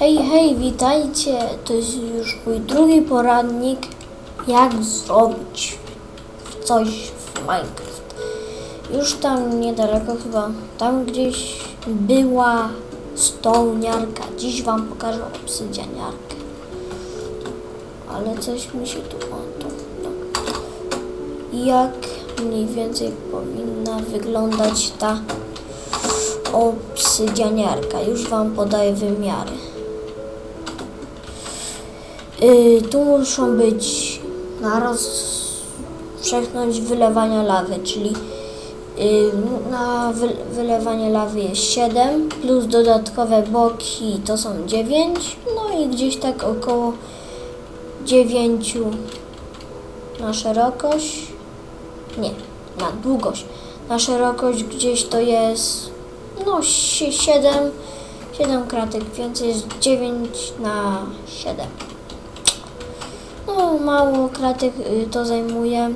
Hej, hej, witajcie. To jest już mój drugi poradnik, jak zrobić coś w Minecraft. Już tam niedaleko chyba, tam gdzieś była stołniarka. Dziś wam pokażę obsydianiarkę. Ale coś mi się tu, no. Jak mniej więcej powinna wyglądać ta obsydianiarka. Już wam podaję wymiary. Yy, tu muszą być na rozprzechnąć wylewania lawy, czyli yy, na wy, wylewanie lawy jest 7, plus dodatkowe boki to są 9, no i gdzieś tak około 9 na szerokość, nie, na długość. Na szerokość gdzieś to jest no 7, 7 kratek, więc jest 9 na 7. No, mało kratek y, to zajmuje.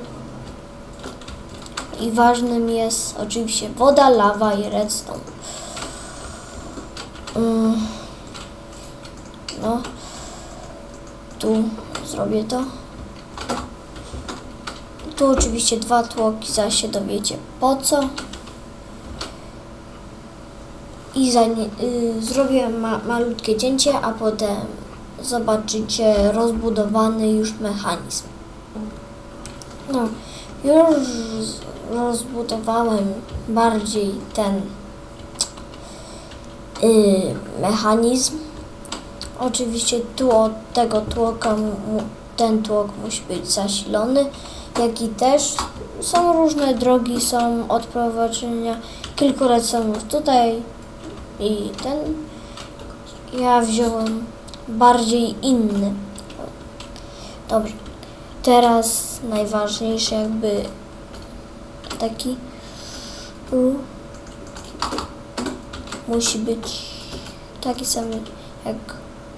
I ważnym jest oczywiście woda, lawa i redstone. Mm. No, tu zrobię to. Tu oczywiście dwa tłoki, zaś się dowiecie po co. I za nie, y, zrobię ma, malutkie cięcie, a potem zobaczycie rozbudowany już mechanizm. No, już rozbudowałem bardziej ten y, mechanizm. Oczywiście tu od tego tłoka ten tłok musi być zasilony, jak i też są różne drogi, są odprowadzenia kilku redstone'ów tutaj i ten. Ja wziąłem bardziej inny. Dobrze. Teraz najważniejszy jakby taki u, musi być taki sam jak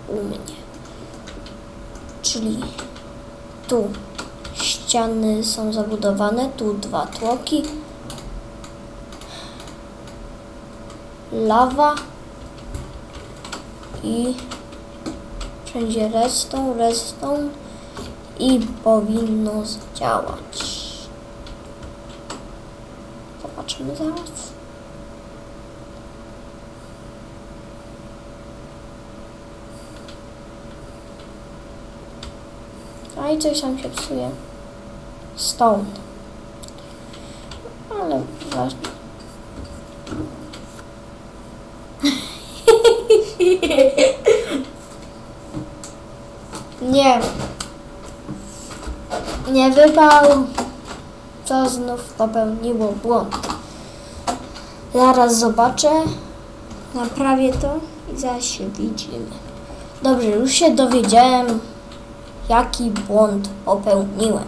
u mnie. Czyli tu ściany są zabudowane, tu dwa tłoki, lawa i wszędzie redstone, redstone i powinno działać. Zobaczymy zaraz. A i coś tam się psuje. Stone. Ale ważne. Nie. Nie wypał. Co znów popełniło błąd. Zaraz zobaczę. Naprawię to i zaraz się widzimy. Dobrze, już się dowiedziałem, jaki błąd popełniłem.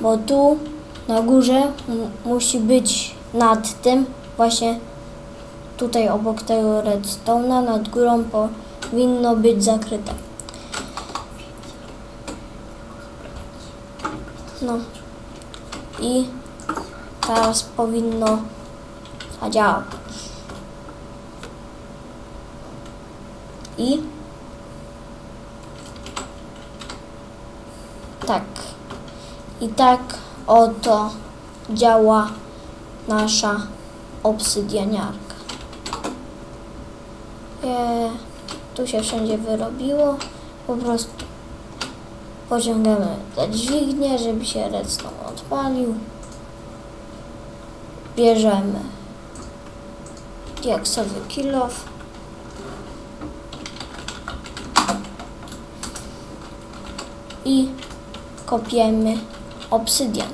Bo tu na górze musi być nad tym, właśnie tutaj obok tego redstone'a, nad górą powinno być zakryte. No. I teraz powinno zadziałać. I tak. I tak oto działa nasza obsydianiarka. E, tu się wszędzie wyrobiło. Po prostu pociągamy za dźwignię, żeby się redstone odpalił. Bierzemy diaksowy kilof. I kopiemy obsydian.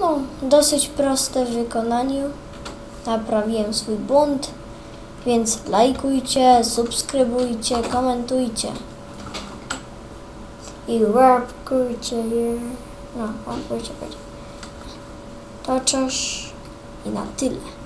No, dosyć proste w wykonaniu. Naprawiłem swój błąd, więc lajkujcie, subskrybujcie, komentujcie i łapkujcie je. No, łapkujcie, będzie. To coś i na tyle.